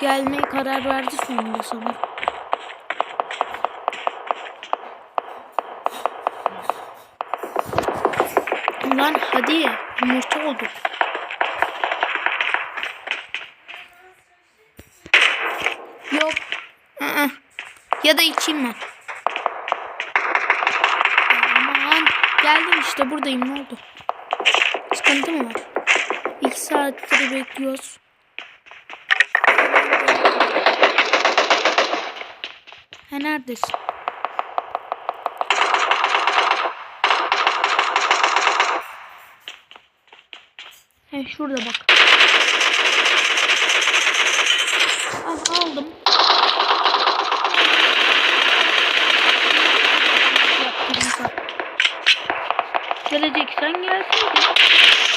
gelmeye karar verdi sonunda sanırım. Ulan hadi yumurta oldu. Yok. Aa. Ya da içeyim ben. Aman geldim işte buradayım ne oldu? Sıkıntı mı var? İki saattir bekliyoruz. Ha neredesin? He şurada bak. Ah aldım. Yaptığımıza. Geleceksen gelseydin.